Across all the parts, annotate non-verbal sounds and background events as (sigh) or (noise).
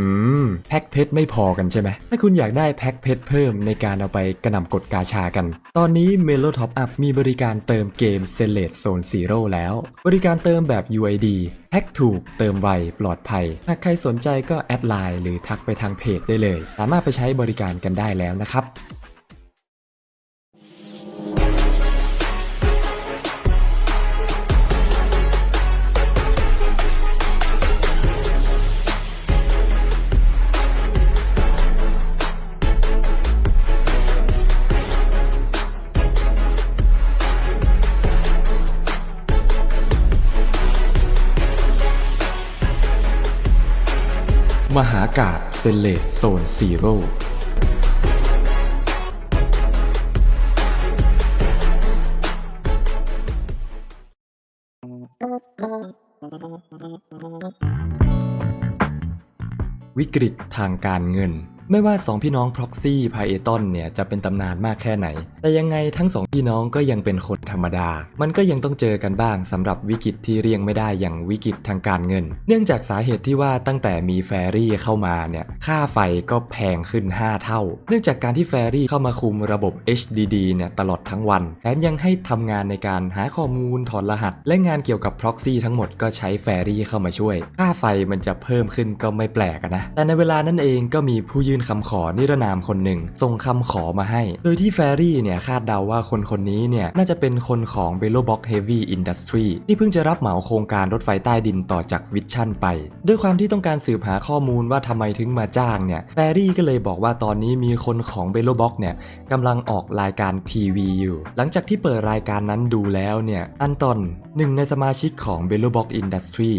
อืม แพ็คเพชรไม่พอกันใช่ไหม ถ้าคุณอยากได้แพ็คเพชรเพิ่มในการเอาไปกระหน่ำกดกาชากัน ตอนนี้ m e l o Top Up มีบริการเติมเกม s e l e t Zone Zero แล้ว บริการเติมแบบ UID แพ็คถูกเติมไวปลอดภัย หากใครสนใจก็แอดไลน์หรือทักไปทางเพจได้เลย สามารถไปใช้บริการกันได้แล้วนะครับ มหากาบเซเลตโซนซีโร่วิกฤตทางการเงิน ไม่ว่าสองพี่น้องพ็อกซี่พาเอตอนเนี่ยจะเป็นตำนานมากแค่ไหน แต่ยังไงทั้งสองพี่น้องก็ยังเป็นคนธรรมดา มันก็ยังต้องเจอกันบ้างสำหรับวิกฤตที่เรียงไม่ได้อย่างวิกฤตทางการเงิน เนื่องจากสาเหตุที่ว่าตั้งแต่มีแฟรี่เข้ามาเนี่ยค่าไฟก็แพงขึ้น 5 เท่า เนื่องจากการที่แฟรี่เข้ามาคุมระบบ HDD เนี่ยตลอดทั้งวันแถมยังให้ทำงานในการหาข้อมูลถอดรหัส และงานเกี่ยวกับ proxy ทั้งหมดก็ใช้แฟรี่เข้ามาช่วย ค่าไฟมันจะเพิ่มขึ้นก็ไม่แปลกนะแต่ในเวลานั้นเองก็มีผู้ยื่นคำขอนิรนามคนหนึ่งส่งคำขอมาให้ โดยที่แฟรี่เนี่ยคาดเดาว่าคนคนนี้เนี่ยน่าจะเป็นคนของ b e l l o b o x Heavy Industry ที่เพิ่งจะรับเหมาโครงการรถไฟใต้ดินต่อจากวิชั่นไป ด้วยความที่ต้องการสืบหาข้อมูลว่าทำไมถึงมาจ้างเนี่ยแฟรี่ก็เลยบอกว่าตอนนี้มีคนของ b e l l o b o x เนี่ยกำลังออกรายการทีวีอยู่ หลังจากที่เปิดรายการนั้นดูแล้วเนี่ยอันตอนหนึ่งในสมาชิกของ b e l l o b o x Industry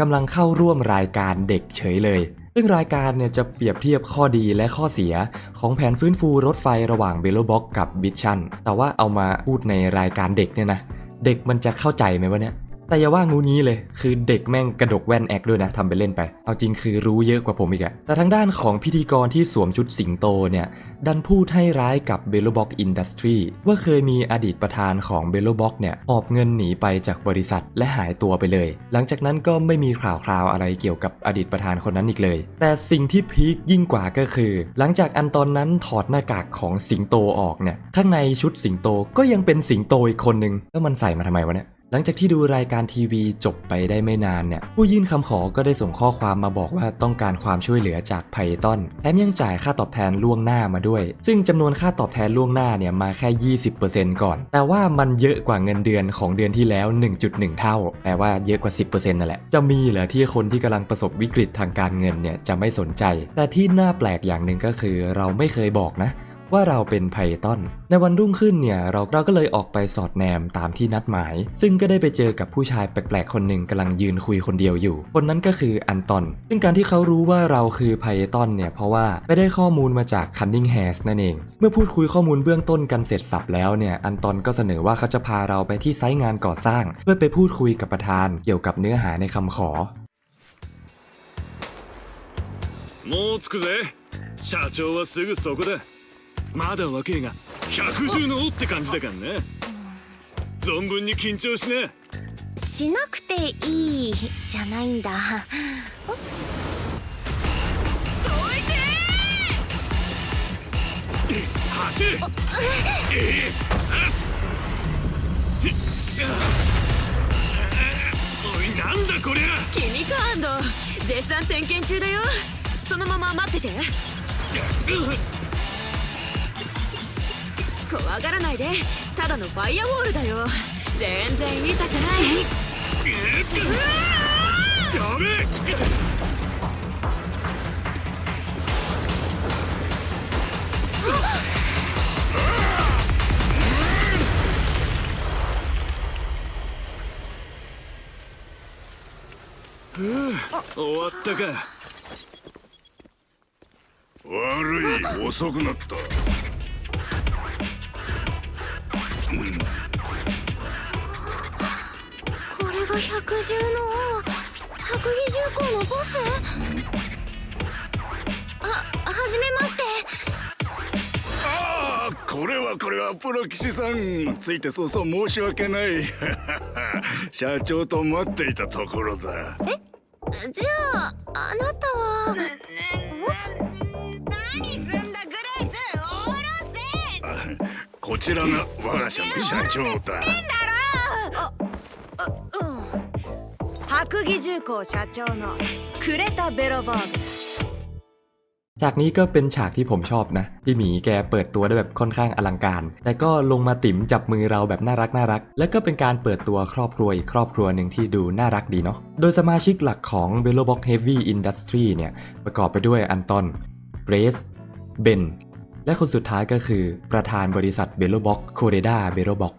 กำลังเข้าร่วมรายการเด็กเฉยเลย ซึ่งรายการเนี่ยจะเปรียบเทียบข้อดีและข้อเสียของแผนฟื้นฟูรถไฟระหว่างเบลโลบ็อกกับบิชชันแต่ว่าเอามาพูดในรายการเด็กเนี่ยนะ เด็กมันจะเข้าใจไหมวะเนี่ย แต่อย่าว่างูงี้เลย คือเด็กแม่งกระดกแว่นแอคด้วยนะทำไปเล่นไป เอาจริงคือรู้เยอะกว่าผมอีกอะแต่ทางด้านของพิธีกรที่สวมชุดสิงโตเนี่ย ดันพูดให้ร้ายกับเบลโลบ็อกอินดัสทรีว่าเคยมีอดีตประธานของเบลโลบ็อกเนี่ยหอบเงินหนีไปจากบริษัทและหายตัวไปเลย หลังจากนั้นก็ไม่มีข่าวคราวอะไรเกี่ยวกับอดีตประธานคนนั้นอีกเลย แต่สิ่งที่พีคยิ่งกว่าก็คือ หลังจากอันตอนนั้นถอดหน้ากากของสิงโตออกเนี่ยข้างในชุดสิงโตก็ยังเป็นสิงโตอีกคนนึงแล้วมันใส่มาทำไมวะเนี่ย หลังจากที่ดูรายการทีวีจบไปได้ไม่นานเนี่ยผู้ยื่นคำขอก็ได้ส่งข้อความมาบอกว่าต้องการความช่วยเหลือจากไพตอนแถมยังจ่ายค่าตอบแทนล่วงหน้ามาด้วย ซึ่งจำนวนค่าตอบแทนล่วงหน้าเนี่ยมาแค่ 20%ก่อน แต่ว่ามันเยอะกว่าเงินเดือนของเดือนที่แล้ว 1.1 เท่า แปลว่าเยอะกว่า 10%นั่นแหละ จะมีเหรอที่คนที่กำลังประสบวิกฤตทางการเงินเนี่ยจะไม่สนใจ แต่ที่น่าแปลกอย่างหนึ่งก็คือเราไม่เคยบอกนะ ว่าเราเป็นไพทอน ในวันรุ่งขึ้นเนี่ยเราเราก็เลยออกไปสอดแนมตามที่นัดหมาย ซึ่งก็ได้ไปเจอกับผู้ชายแปลกๆคนหนึ่งกำลังยืนคุยคนเดียวอยู่ คนนั้นก็คืออันตอน ซึ่งการที่เขารู้ว่าเราคือไพทอนเนี่ยเพราะว่าไปได้ข้อมูลมาจากคันนิงแฮสนั่นเอง เมื่อพูดคุยข้อมูลเบื้องต้นกันเสร็จสับแล้วเนี่ยอันตอนก็เสนอว่าเขาจะพาเราไปที่ไซต์งานก่อสร้าง เพื่อไปพูดคุยกับประธานเกี่ยวกับเนื้อหาในคำขอ もう着くぜ社長はすぐそこだ まだ若えが百獣の王って感じだからな存分に緊張しなしなくていいじゃないんだ。走れええあつおいなんだこりゃ君か安藤絶賛点検中だよそのまま待ってて怖がらないで。ただのファイアウォールだよ。全然痛くない。やべえ。終わったか悪い遅くなったこれが百獣の王白衣重工のボス？あはじめまして。ああこれはこれはプロ騎士さん。ついて早々申し訳ない。(laughs) 社長と待っていたところだ。じゃああなたはちらが我が社の社長だ白木重工社長のクレタ・ベロバーグ ฉากนี้ก็เป็นฉากที่ผมชอบนะพี่หมีแกเปิดตัวได้แบบค่อนข้างอลังการ แต่ก็ลงมาติ๋มจับมือเราแบบน่ารักน่ารัก และก็เป็นการเปิดตัวครอบครัวอีกครอบครัวหนึ่งที่ดูน่ารักดีเนาะ โดยสมาชิกหลักของ b e l l o b o x Heavy Industry เนี่ย ประกอบไปด้วยอันตอนเ r สเบน และคนสุดท้ายก็คือประธานบริษัท b e l l o b o x c o r e d a b e l l o b o x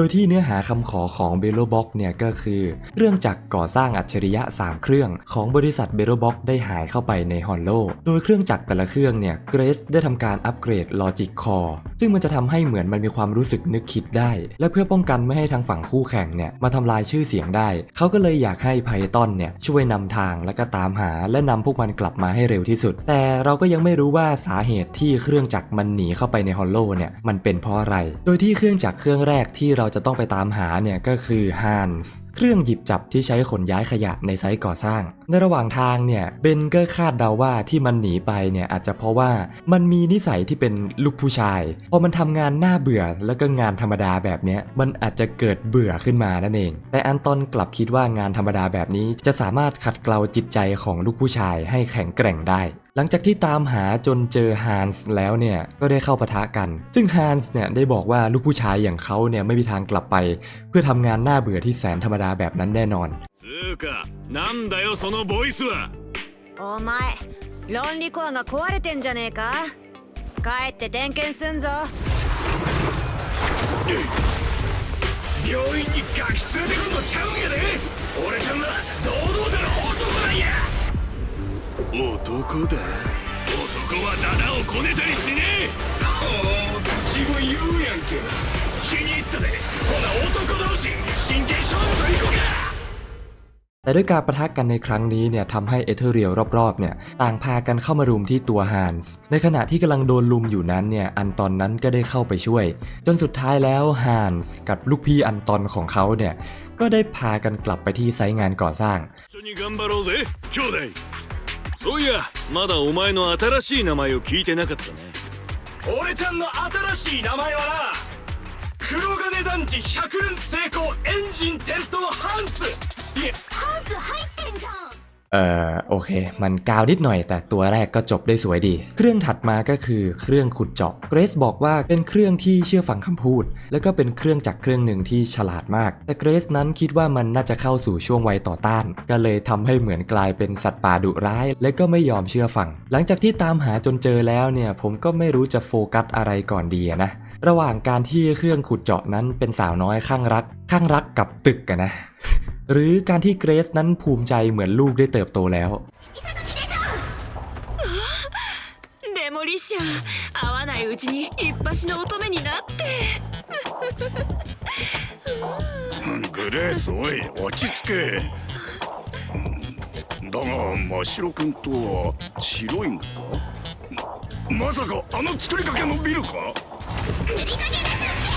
โดยที่เนื้อหาคำขอของ b e l o b o x เนี่ยก็คือเรื่องจักรก่อสร้างอัจฉริยะ 3 เครื่องของบริษัท b e l o b o x ได้หายเข้าไปในฮอนโลโดยเครื่องจักรแต่ละเครื่องเนี่ยเกรซได้ทำการอัปเกรด Logic Core ซึ่งมันจะทำให้เหมือนมันมีความรู้สึกนึกคิดได้ และเพื่อป้องกันไม่ให้ทางฝั่งคู่แข่งเนี่ยมาทำลายชื่อเสียงได้ เขาก็เลยอยากให้ไพตอนเนี่ยช่วยนำทางและก็ตามหาและนำพวกมันกลับมาให้เร็วที่สุด แต่เราก็ยังไม่รู้ว่าสาเหตุที่เครื่องจักรมันหนีเข้าไปในฮอลโลเนี่ยมันเป็นเพราะอะไร โดยที่เครื่องจักรเครื่องแรกที่เราจะต้องไปตามหาเนี่ยก็คือ Hans เครื่องหยิบจับที่ใช้ขนย้ายขยะในไซต์ก่อสร้าง ในระหว่างทางเนี่ยเบนก็คาดเดาว่าที่มันหนีไปเนี่ยอาจจะเพราะว่ามันมีนิสัยที่เป็นลูกผู้ชาย พอมันทำงานหน้าเบื่อแล้วก็งานธรรมดาแบบเนี้ยมันอาจจะเกิดเบื่อขึ้นมานั่นเอง แต่อันตอนกลับคิดว่างานธรรมดาแบบนี้จะสามารถขัดเกลาจิตใจของลูกผู้ชายให้แข็งแกร่งได้ หลังจากที่ตามหาจนเจอฮันส์แล้วเนี่ยก็ได้เข้าปะทะกัน ซึ่งฮันส์เนี่ยได้บอกว่าลูกผู้ชายอย่างเขาเนี่ยไม่มีทางกลับไป เพื่อทำงานหน้าเบื่อที่แสนธรรมดาแบบนั้นแน่นอน つうかなんだよそのボイスはお前論理コアが壊れてんじゃねえか帰って点検すんぞ病院にガキ連れてくんのちゃうんやで俺ちゃんは堂々たる男なんや 男だ男はダダをこねたりしねおお自分言うやんけ気に入ったでほな男同士真剣勝負といこうか แต่ด้วยการประทะกันในครั้งนี้เนี่ยทำให้เอเธอเรียลรอบๆเนี่ยต่างพากันเข้ามารุมที่ตัวฮันส์ในขณะที่กำลังโดนลุมอยู่นั้นเนี่ยอันตอนนั้นก็ได้เข้าไปช่วย จนสุดท้ายแล้วฮันส์กับลูกพี่อันตอนของเขาเนี่ยก็ได้พากันกลับไปที่ไซต์งานก่อสร้าง そういやまだお前の新しい名前を聞いてなかったね。俺ちゃんの新しい名前はな黒金団地百連成功エンジン点灯ハンス。いえハンス入ってんじゃん เอ่อโอเค มันกาวนิดหน่อยแต่ตัวแรกก็จบได้สวยดี เครื่องถัดมาก็คือเครื่องขุดเจาะเกรซบอกว่าเป็นเครื่องที่เชื่อฟังคำพูด แล้วก็เป็นเครื่องจักรเครื่องหนึ่งที่ฉลาดมาก แต่เกรซนั้นคิดว่ามันน่าจะเข้าสู่ช่วงวัยต่อต้าน ก็เลยทำให้เหมือนกลายเป็นสัตว์ป่าดุร้าย และก็ไม่ยอมเชื่อฟัง หลังจากที่ตามหาจนเจอแล้วเนี่ยผมก็ไม่รู้จะโฟกัสอะไรก่อนดีนะระหว่างการที่เครื่องขุดเจาะนั้นเป็นสาวน้อยข้างรัก ข้างรักกับตึกกันนะ หรือการที่เกรซนั้นภูมิใจเหมือนลูกได้เติบโตแล้ว デモリッシャー会わないうちに一発の乙女になってグレースおい落ち着けだが真白くんとは白いのかままさかあの作りかけのビルか作りかけですって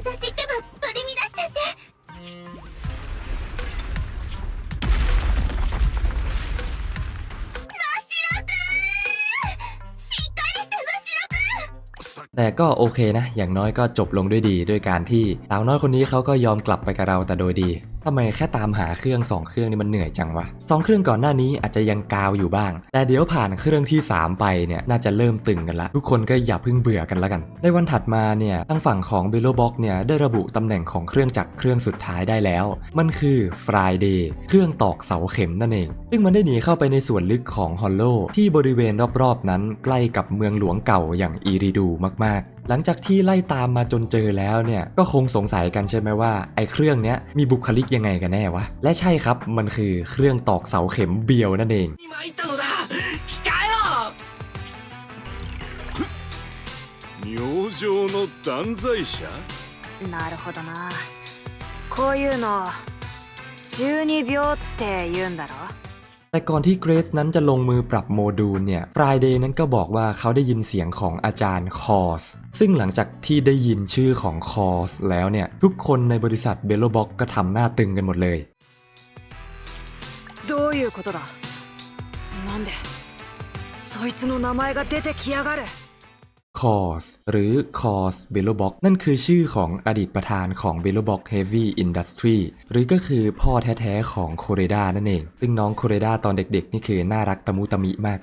私ってば取り乱しちゃってマシロ君しっかりしてマシロ君 แต่ก็โอเคนะ อย่างน้อยก็จบลงด้วยดี ด้วยการที่สาวน้อยคนนี้เขาก็ยอมกลับไปกับเราแต่โดยดี ทำไมแค่ตามหาเครื่องสองเครื่องนี่มันเหนื่อยจังวะสองเครื่องก่อนหน้านี้อาจจะยังกาวอยู่บ้าง แต่เดี๋ยวผ่านเครื่องที่ 3 ไปเนี่ยน่าจะเริ่มตึงกันละ ทุกคนก็อย่าเพิ่งเบื่อกันละกัน ในวันถัดมาเนี่ยทางฝั่งของ b e l o b o x เนี่ยได้ระบุตำแหน่งของเครื่องจักรเครื่องสุดท้ายได้แล้ว มันคือ Friday เครื่องตอกเสาเข็มนั่นเอง ซึ่งมันได้หนีเข้าไปในส่วนลึกของฮอลโลที่บริเวณรอบๆนั้นใกล้กับเมืองหลวงเก่าอย่างอีริดูมากๆหลังจากที่ไล่ตามมาจนเจอแล้วเนี่ย ก็คงสงสัยกันใช่ไหมว่าไอ้เครื่องเนี้ยมีบุคลิกยังไงกันแน่วะ และใช่ครับ มันคือเครื่องตอกเสาเข็มเบียวนั่นเอง 今言ったのだ控えろ明星の断罪者なるほどなこういうの中二病って言うんだろ แต่ก่อนที่เกรซนั้นจะลงมือปรับโมดูลเนี่ยฟรายเดย์นั้นก็บอกว่าเขาได้ยินเสียงของอาจารย์คอส ซึ่งหลังจากที่ได้ยินชื่อของคอสแล้วเนี่ย ทุกคนในบริษัทเบลโลบ็อกก็ทำหน้าตึงกันหมดเลย どういうことだなんでそいつの名前が出てきやがる คอสหรือคอสเบลโลบ็อกนั่นคือชื่อของอดีตประธานของเบลโลบ็อกเฮฟวี่อินดัสทรีหรือก็คือพ่อแท้ๆของโคเรดานั่นเอง ซึ่งน้องโคเรดาตอนเด็กๆ นี่คือน่ารักตะมุตะมิมาก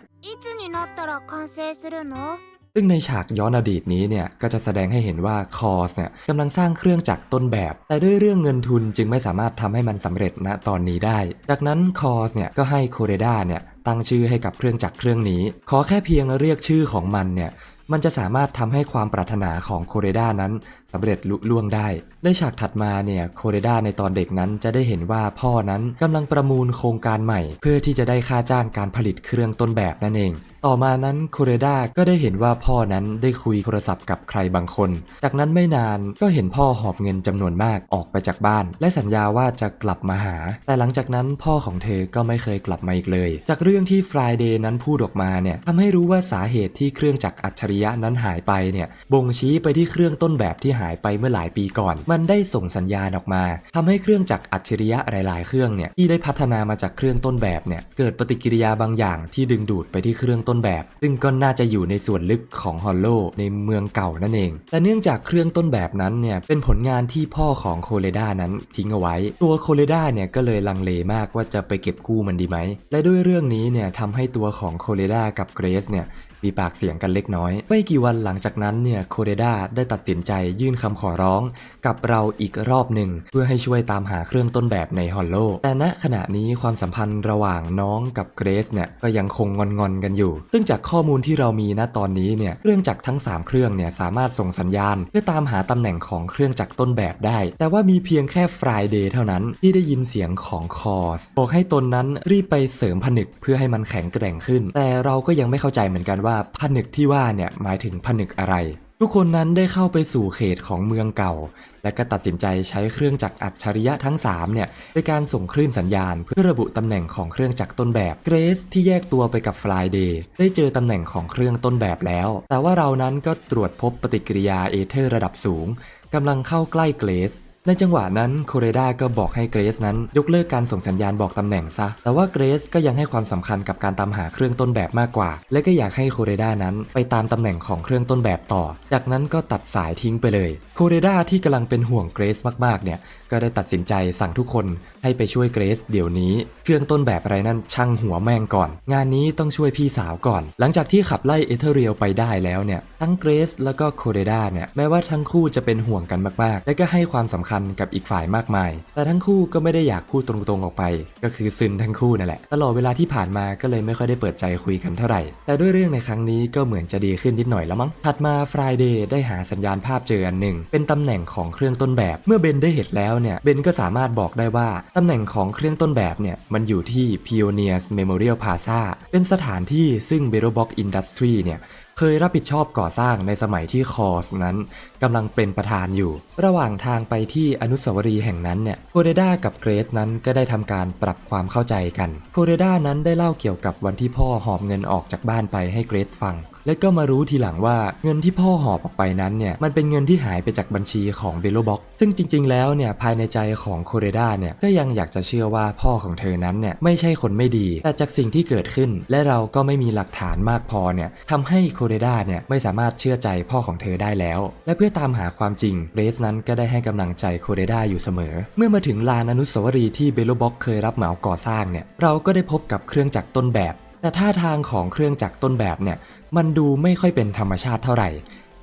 ซึ่งในฉากย้อนอดีตนี้เนี่ย ก็จะแสดงให้เห็นว่าคอสเนี่ยกำลังสร้างเครื่องจักรต้นแบบ แต่ด้วยเรื่องเงินทุนจึงไม่สามารถทำให้มันสำเร็จณตอนนี้ได้ จากนั้นคอสเนี่ยก็ให้โคเรดาเนี่ยตั้งชื่อให้กับเครื่องจักรเครื่องนี้ ขอแค่เพียงเรียกชื่อของมันเนี่ย มันจะสามารถทำให้ความปรารถนาของโคเรดานั้นสำเร็จลุล่วงได้ ในฉากถัดมาเนี่ยโคเรดาในตอนเด็กนั้นจะได้เห็นว่าพ่อนั้นกำลังประมูลโครงการใหม่ เพื่อที่จะได้ค่าจ้างการผลิตเครื่องต้นแบบนั่นเองต่อมานั้นโคเรดาก็ได้เห็นว่าพ่อนั้นได้คุยโทรศัพท์กับใครบางคน จากนั้นไม่นานก็เห็นพ่อหอบเงินจำนวนมากออกไปจากบ้าน และสัญญาว่าจะกลับมาหา แต่หลังจากนั้นพ่อของเธอก็ไม่เคยกลับมาอีกเลย จากเรื่องที่ฟรายเดย์นั้นพูดออกมาเนี่ยทำให้รู้ว่าสาเหตุที่เครื่องจักรอัจฉริยะนั้นหายไปเนี่ยบ่งชี้ไปที่เครื่องต้นแบบที่หายไปเมื่อหลายปีก่อน มันได้ส่งสัญญาณออกมาทำให้เครื่องจักรอัจฉริยะหลาย ๆ เครื่องเนี่ยที่ได้พัฒนามาจากเครื่องต้นแบบเนี่ยเกิดปฏิกิริยาบางอย่างที่ดึงดูดไปที่เครื่องต้นแบบ ซึ่งก็น่าจะอยู่ในส่วนลึกของฮอลโลในเมืองเก่านั่นเอง แต่เนื่องจากเครื่องต้นแบบนั้นเนี่ยเป็นผลงานที่พ่อของโคเลดานั้นทิ้งเอาไว้ ตัวโคเลดาเนี่ยก็เลยลังเลมากว่าจะไปเก็บกู้มันดีไหม และด้วยเรื่องนี้เนี่ยทำให้ตัวของโคเลดากับเกรซเนี่ย มีปากเสียงกันเล็กน้อย ไม่กี่วันหลังจากนั้นเนี่ยโคเดดาได้ตัดสินใจยื่นคำขอร้อง กับเราอีกรอบหนึ่ง เพื่อให้ช่วยตามหาเครื่องต้นแบบในฮอลโล แต่ณขณะนี้ความสัมพันธ์ระหว่างน้องกับเกรซเนี่ยก็ยังคงงอนๆกันอยู่ ซึ่งจากข้อมูลที่เรามีณตอนนี้เนี่ยเครื่องจักรทั้ง 3 เครื่องเนี่ยสามารถส่งสัญญาณ เพื่อตามหาตำแหน่งของเครื่องจักรต้นแบบได้ แต่ว่ามีเพียงแค่ฟรายเดย์เท่านั้นที่ได้ยินเสียงของคอสบอกให้ตนนั้นรีบไปเสริมผนึกเพื่อให้มันแข็งแกร่งขึ้น แต่เราก็ยังไม่เข้าใจเหมือนกันว่าผนึกที่ว่าเนี่ยหมายถึงผนึกอะไร ทุกคนนั้นได้เข้าไปสู่เขตของเมืองเก่า และก็ตัดสินใจใช้เครื่องจักรอัจฉริยะทั้ง3เนี่ยในการส่งคลื่นสัญญาณ เพื่อระบุตำแหน่งของเครื่องจักรต้นแบบเกรซที่แยกตัวไปกับฟลายเดย์ได้เจอตำแหน่งของเครื่องต้นแบบแล้ว แต่ว่าเรานั้นก็ตรวจพบปฏิกิริยาเอเธอร์ระดับสูงกำลังเข้าใกล้เกรซ ในจังหวะนั้นโคเรดาก็บอกให้เกรซนั้นยกเลิกการส่งสัญญาณบอกตำแหน่งซะ แต่ว่าเกรซก็ยังให้ความสำคัญกับการตามหาเครื่องต้นแบบมากกว่า และก็อยากให้โคเรดานั้นไปตามตำแหน่งของเครื่องต้นแบบต่อ จากนั้นก็ตัดสายทิ้งไปเลย โคเรดาที่กำลังเป็นห่วงเกรซมากๆเนี่ย ก็ได้ตัดสินใจสั่งทุกคนให้ไปช่วยเกรซเดี๋ยวนี้ เครื่องต้นแบบอะไรนั่นช่างหัวแม่งก่อน งานนี้ต้องช่วยพี่สาวก่อน หลังจากที่ขับไล่เอเธอเรียลไปได้แล้วเนี่ย ทั้งเกรซแล้วก็โคเรดาเนี่ย แม้ว่าทั้งคู่จะเป็นห่วงกันมากๆ และก็ให้ความสำคัญกับอีกฝ่ายมากมาย แต่ทั้งคู่ก็ไม่ได้อยากพูดตรงๆออกไป ก็คือซึนทั้งคู่นั่นแหละ ตลอดเวลาที่ผ่านมาก็เลยไม่ค่อยได้เปิดใจคุยกันเท่าไหร่ แต่ด้วยเรื่องในครั้งนี้ก็เหมือนจะดีขึ้นนิดหน่อยแล้วมั้ง ถัดมา Friday ได้หาสัญญาณภาพเจออันหนึ่ง เป็นตำแหน่งของเครื่องต้นแบบ เมื่อเบนได้เห็นแล้วเนี่ย เบนก็สามารถบอกได้ว่าตำแหน่งของเครื่องต้นแบบเนี่ยมันอยู่ที่ Pioneers Memorial Plaza เป็นสถานที่ซึ่ง b e r o b o x Industry เนี่ย เคยรับผิดชอบก่อสร้างในสมัยที่คอสนั้นกำลังเป็นประธานอยู่ ระหว่างทางไปที่อนุสาวรีย์แห่งนั้นเนี่ยโคเรดากับเกรซนั้นก็ได้ทำการปรับความเข้าใจกัน โคเรดานั้นได้เล่าเกี่ยวกับวันที่พ่อหอบเงินออกจากบ้านไปให้เกรซฟัง และก็มารู้ทีหลังว่าเงินที่พ่อหอบออกไปนั้นเนี่ยมันเป็นเงินที่หายไปจากบัญชีของเบลโลบ็อกซึ่งจริง ๆ แล้วเนี่ยภายในใจของโคเรดาเนี่ยก็ยังอยากจะเชื่อว่าพ่อของเธอนั้นเนี่ยไม่ใช่คนไม่ดี แต่จากสิ่งที่เกิดขึ้น และเราก็ไม่มีหลักฐานมากพอเนี่ยทำให้โคเรดาเนี่ยไม่สามารถเชื่อใจพ่อของเธอได้แล้ว และเพื่อตามหาความจริงเรสนั้นก็ได้ให้กำลังใจโคเรดาอยู่เสมอ เมื่อมาถึงลานอนุสาวรีย์ที่เบลโลบ็อกเคยรับเหมาก่อสร้างเนี่ยเราก็ได้พบกับเครื่องจักรต้นแบบแต่ท่าทางของเครื่องจักรต้นแบบเนี่ย มันดูไม่ค่อยเป็นธรรมชาติเท่าไหร่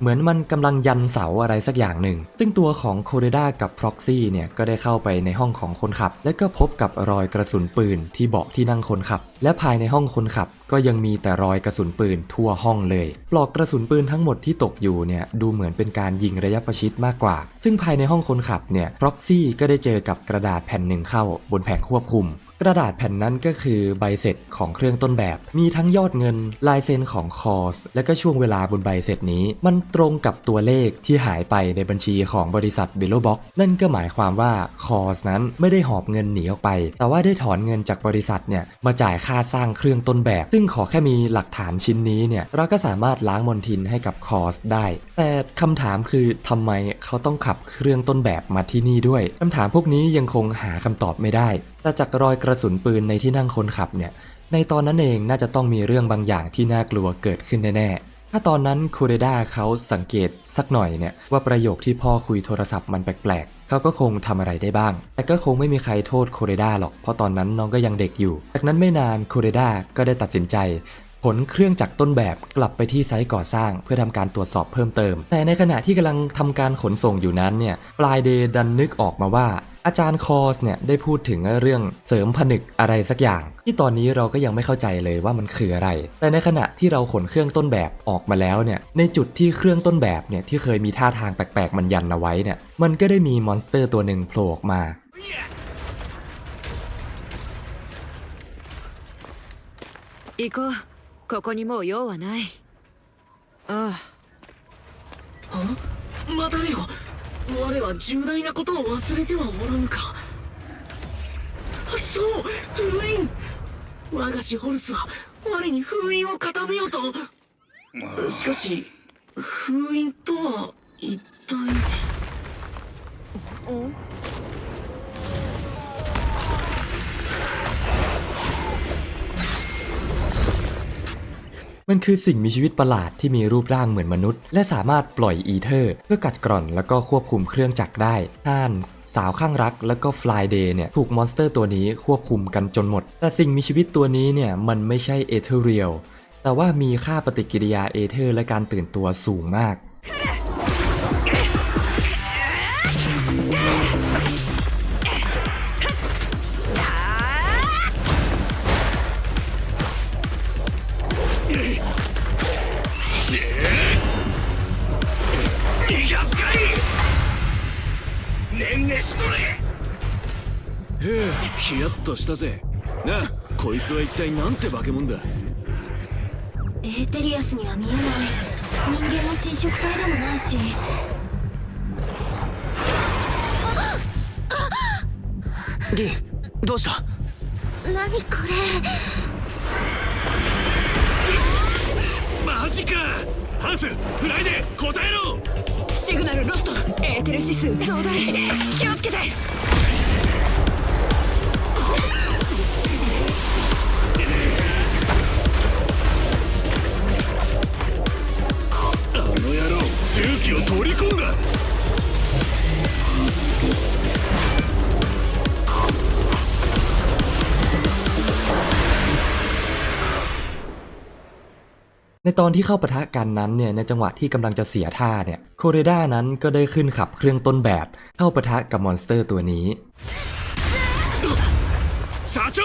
เหมือนมันกำลังยันเสาอะไรสักอย่างหนึ่ง ซึ่งตัวของโคเรดากับพ็อกซี่เนี่ยก็ได้เข้าไปในห้องของคนขับ และก็พบกับรอยกระสุนปืนที่เบาะที่นั่งคนขับ และภายในห้องคนขับก็ยังมีแต่รอยกระสุนปืนทั่วห้องเลย ปลอกกระสุนปืนทั้งหมดที่ตกอยู่เนี่ยดูเหมือนเป็นการยิงระยะประชิดมากกว่า ซึ่งภายในห้องคนขับเนี่ยพ็อกซี่ก็ได้เจอกับกระดาษแผ่นหนึ่งเข้าบนแผงควบคุม กระดาษแผ่นนั้นก็คือใบเสร็จของเครื่องต้นแบบ มีทั้งยอดเงิน ลายเซ็นของคอร์ส และก็ช่วงเวลาบนใบเสร็จนี้ มันตรงกับตัวเลขที่หายไปในบัญชีของบริษัทเบลโลบ็อกนั่นก็หมายความว่าคอร์สนั้นไม่ได้หอบเงินหนีออกไป แต่ว่าได้ถอนเงินจากบริษัทเนี่ยมาจ่ายค่าสร้างเครื่องต้นแบบ ซึ่งขอแค่มีหลักฐานชิ้นนี้เนี่ยเราก็สามารถล้างมลทินให้กับคอร์สได้ แต่คำถามคือทำไมเขาต้องขับเครื่องต้นแบบมาที่นี่ด้วยคำถามพวกนี้ยังคงหาคำตอบไม่ได้ แต่จากรอยกระสุนปืนในที่นั่งคนขับเนี่ย ในตอนนั้นเองน่าจะต้องมีเรื่องบางอย่างที่น่ากลัวเกิดขึ้นแน่ๆ ถ้าตอนนั้นคูเรดาเขาสังเกตสักหน่อยเนี่ยว่าประโยคที่พ่อคุยโทรศัพท์มันแปลกๆ เขาก็คงทำอะไรได้บ้าง แต่ก็คงไม่มีใครโทษโคเรดาหรอก เพราะตอนนั้นน้องก็ยังเด็กอยู่ จากนั้นไม่นานโคเรดาก็ได้ตัดสินใจ ขนเครื่องจักรต้นแบบกลับไปที่ไซต์ก่อสร้าง เพื่อทำการตรวจสอบเพิ่มเติม แต่ในขณะที่กำลังทำการขนส่งอยู่นั้นเนี่ยปลายเดย์ดันนึกออกมาว่า อาจารย์คอสเนี่ยได้พูดถึงเรื่องเสริมผนึกอะไรสักอย่าง ที่ตอนนี้เราก็ยังไม่เข้าใจเลยว่ามันคืออะไร แต่ในขณะที่เราขนเครื่องต้นแบบออกมาแล้วเนี่ยในจุดที่เครื่องต้นแบบเนี่ยที่เคยมีท่าทางแปลกๆมันยันเอาไว้เนี่ยมันก็ได้มีมอนสเตอร์ตัวหนึ่งโผล่ออกมา 行こう ここにもう用はない。あ待たれよ。我は重大なことを忘れてはおらぬか。そう封印。我がシホルスは我に封印を固めようと。しかし封印とは一体 มันคือสิ่งมีชีวิตประหลาดที่มีรูปร่างเหมือนมนุษย์ และสามารถปล่อยอีเทอร์ เพื่อกัดกร่อนแล้วก็ควบคุมเครื่องจักรได้ฮันส์สาวข้างรัก แล้วก็ฟลายเดย์เนี่ยถูกมอนสเตอร์ตัวนี้ควบคุมกันจนหมด แต่สิ่งมีชีวิตตัวนี้เนี่ยมันไม่ใช่เอเธอเรียลแต่ว่ามีค่าปฏิกิริยาเอเธอร์และการตื่นตัวสูงมาก ヒヤッとしたぜ。なあこいつは一体なんて化け物だ。エーテリアスには見えない。人間の侵食体でもないし。リンどうした？何これ？マジか。ハンスフライで答えろ。シグナルロストエーテル指数増大。気をつけて ในตอนที่เข้าปะทะกันนั้นเนี่ยในจังหวะที่กำลังจะเสียท่าเนี่ยโคเรดานั้นก็ได้ขึ้นขับเครื่องต้นแบบ เข้าปะทะกับมอนสเตอร์ตัวนี้社長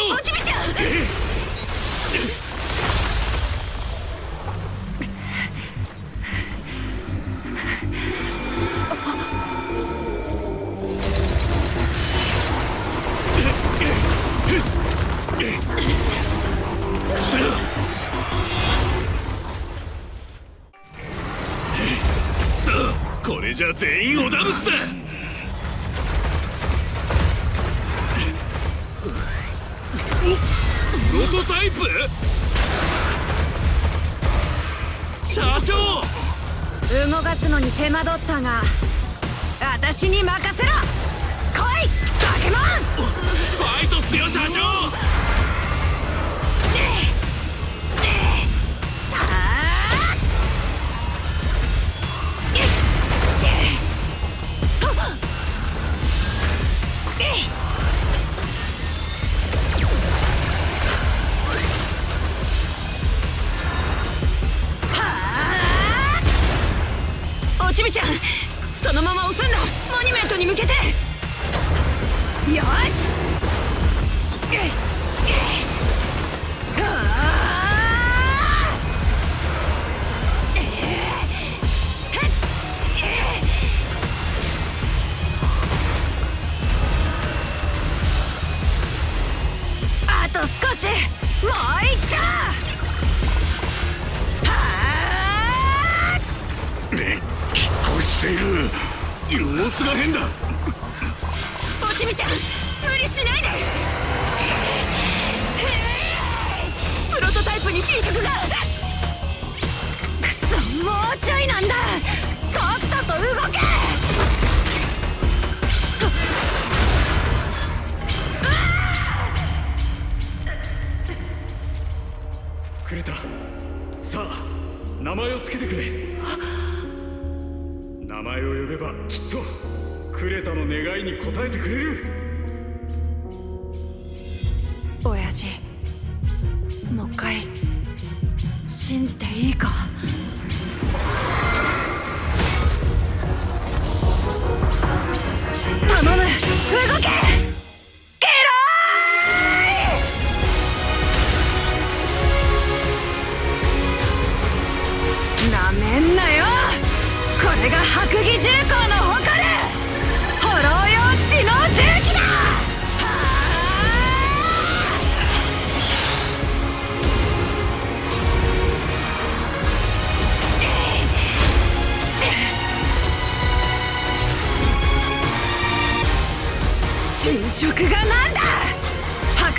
全員織田物だおプロトタイプ？社長！動かすのに手間取ったが私に任せろ。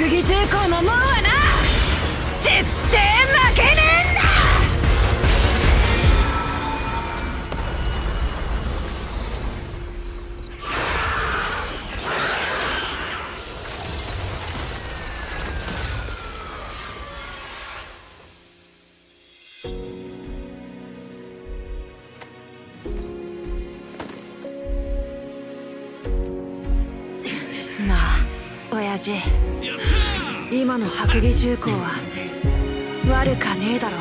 白儀重工の門はな。絶対負けねえんだ。な (laughs) あ親父。今の白儀重工は悪かねえだろ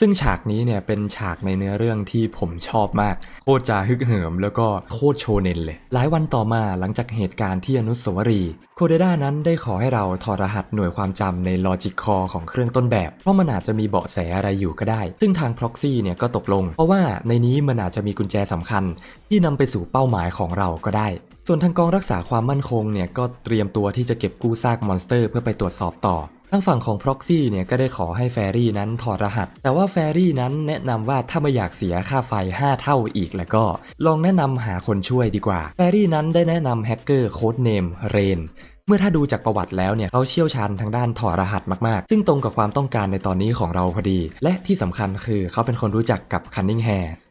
ซึ่งฉากนี้เนี่ยเป็นฉากในเนื้อเรื่องที่ผมชอบมาก โคตรจะฮึกเหิมแล้วก็โคตรโชเนนเลย หลายวันต่อมาหลังจากเหตุการณ์ที่อนุสาวรีย์โคเดด้านั้นได้ขอให้เราถอดรหัสหน่วยความจำใน Logic Core ของเครื่องต้นแบบ เพราะมันอาจจะมีเบาะแสอะไรอยู่ก็ได้ ซึ่งทาง Proxy เนี่ยก็ตกลง เพราะว่าในนี้มันอาจจะมีกุญแจสำคัญ ที่นำไปสู่เป้าหมายของเราก็ได้ ส่วนทางกองรักษาความมั่นคงเนี่ยก็เตรียมตัวที่จะเก็บกู้ซากมอนสเตอร์ เพื่อไปตรวจสอบต่อทางฝั่งของ Proxy เนี่ยก็ได้ขอให้แฟรี่นั้นถอดรหัส แต่ว่าแฟรี่นั้นแนะนำว่าถ้าไม่อยากเสียค่าไฟ 5 เท่าอีกแล้วก็ ลองแนะนำหาคนช่วยดีกว่า แฟรี่นั้นได้แนะนำแฮกเกอร์โค้ดเนมเรนเมื่อถ้าดูจากประวัติแล้วเนี่ยเขาเชี่ยวชาญทางด้านถอดรหัสมากๆ ซึ่งตรงกับความต้องการในตอนนี้ของเราพอดี และที่สำคัญคือเขาเป็นคนรู้จักกับ Cunning Hairs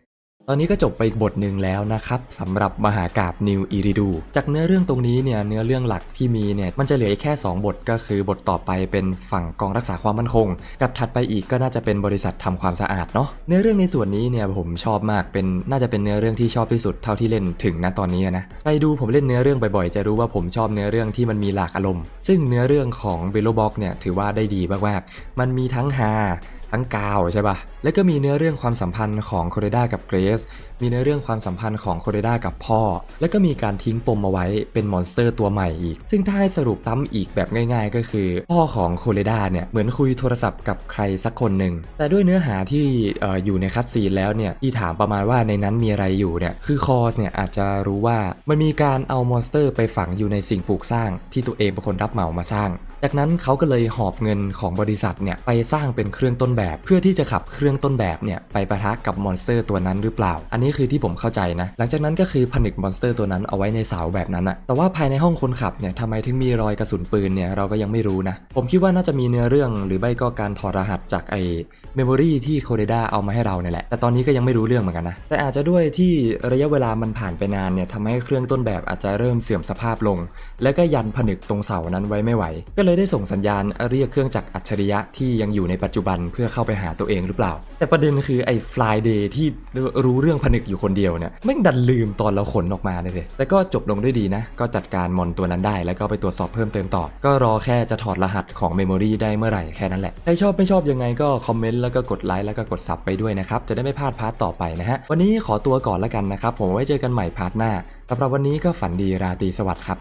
ตอนนี้ก็จบไปบทหนึ่งแล้วนะครับสำหรับมหากาบนิวอีริดู จากเนื้อเรื่องตรงนี้เนี่ยเนื้อเรื่องหลักที่มีเนี่ยมันจะเหลือแค่ 2 บทก็คือบทต่อไปเป็นฝั่งกองรักษาความมั่นคง กับถัดไปอีกก็น่าจะเป็นบริษัททำความสะอาดเนาะเนื้อเรื่องในส่วนนี้เนี่ยผมชอบมากเป็นน่าจะเป็นเนื้อเรื่องที่ชอบที่สุดเท่าที่เล่นถึงณตอนนี้นะใครดูผมเล่นเนื้อเรื่องบ่อยๆจะรู้ว่าผมชอบเนื้อเรื่องที่มันมีหลากอารมณ์ ซึ่งเนื้อเรื่องของเบลโลบ็อกเนี่ยถือว่าได้ดีมากๆมันมีทั้งฮา ทั้งกาวใช่ปะแล้วก็มีเนื้อเรื่องความสัมพันธ์ของโคเรด้ากับเกรซ มีเนื้อเรื่องความสัมพันธ์ของโคเรด้ากับพ่อ แล้วก็มีการทิ้งปมเอาไว้เป็นมอนสเตอร์ตัวใหม่อีก ซึ่งถ้าให้สรุปตั้มอีกแบบง่าย ๆ ก็คือ พ่อของโคเรด้าเนี่ยเหมือนคุยโทรศัพท์กับใครสักคนหนึ่ง แต่ด้วยเนื้อหาที่อออยู่ในคัดซีนแล้วเนี่ยที่ถามประมาณว่าในนั้นมีอะไรอยู่เนี่ย คือคอสเนี่ยอาจจะรู้ว่ามันมีการเอามอนสเตอร์ไปฝังอยู่ในสิ่งปลูกสร้างที่ตัวเองเป็นคนรับเหมามาสร้าง จากนั้นเขาก็เลยหอบเงินของบริษัทเนี่ยไปสร้างเป็นเครื่องต้นแบบ เพื่อที่จะขับเครื่องต้นแบบเนี่ยไปประทะกับมอนสเตอร์ตัวนั้นหรือเปล่า อันนี้คือที่ผมเข้าใจนะ หลังจากนั้นก็คือผนึกมอนสเตอร์ตัวนั้นเอาไว้ในเสาแบบนั้นอะแต่ว่าภายในห้องคนขับเนี่ยทำไมถึงมีรอยกระสุนปืนเนี่ยเราก็ยังไม่รู้นะ ผมคิดว่าน่าจะมีเนื้อเรื่องหรือไม่ก็การถอดรหัสจากไอ เมมโมรีที่โคเดดาเอามาให้เราเนี่ยแหละ แต่ตอนนี้ก็ยังไม่รู้เรื่องเหมือนกันนะ แต่อาจจะด้วยที่ระยะเวลามันผ่านไปนานเนี่ยทำให้เครื่องต้นแบบอาจจะเริ่มเสื่อมสภาพลง แล้วก็ยันผนึกตรงเสานั้นไว้ไม่ไหว ก็เลยได้ส่งสัญญาณเรียกเครื่องจักรอัจฉริยะที่ยังอยู่ในปัจจุบันเพื่อเข้าไปหาตัวเองหรือเปล่า แต่ประเด็นคือไอ้ฟลายเดย์ที่รู้เรื่องผนึกอยู่คนเดียวเนี่ยแม่ดันลืมตอนเราขนออกมาเลยเลย แต่ก็จบลงด้วยดีนะ ก็จัดการมอนตัวนั้นได้ แล้วก็ไปตรวจสอบเพิ่มเติมต่อ ก็รอแค่จะถอดรหัสของเมมโมรีได้เมื่อไหร่แค่นั้นแหละ ใครชอบไม่ชอบยังไงก็คอมเมนต์แล้วก็กดไลค์แล้วก็กดซับไปด้วยนะครับจะได้ไม่พลาดพาร์ทต่อไปนะฮะวันนี้ขอตัวก่อนแล้วกันนะครับผมไว้เจอกันใหม่พาร์ทหน้าสำหรับวันนี้ก็ฝันดีราตรีสวัสดิ์ครับ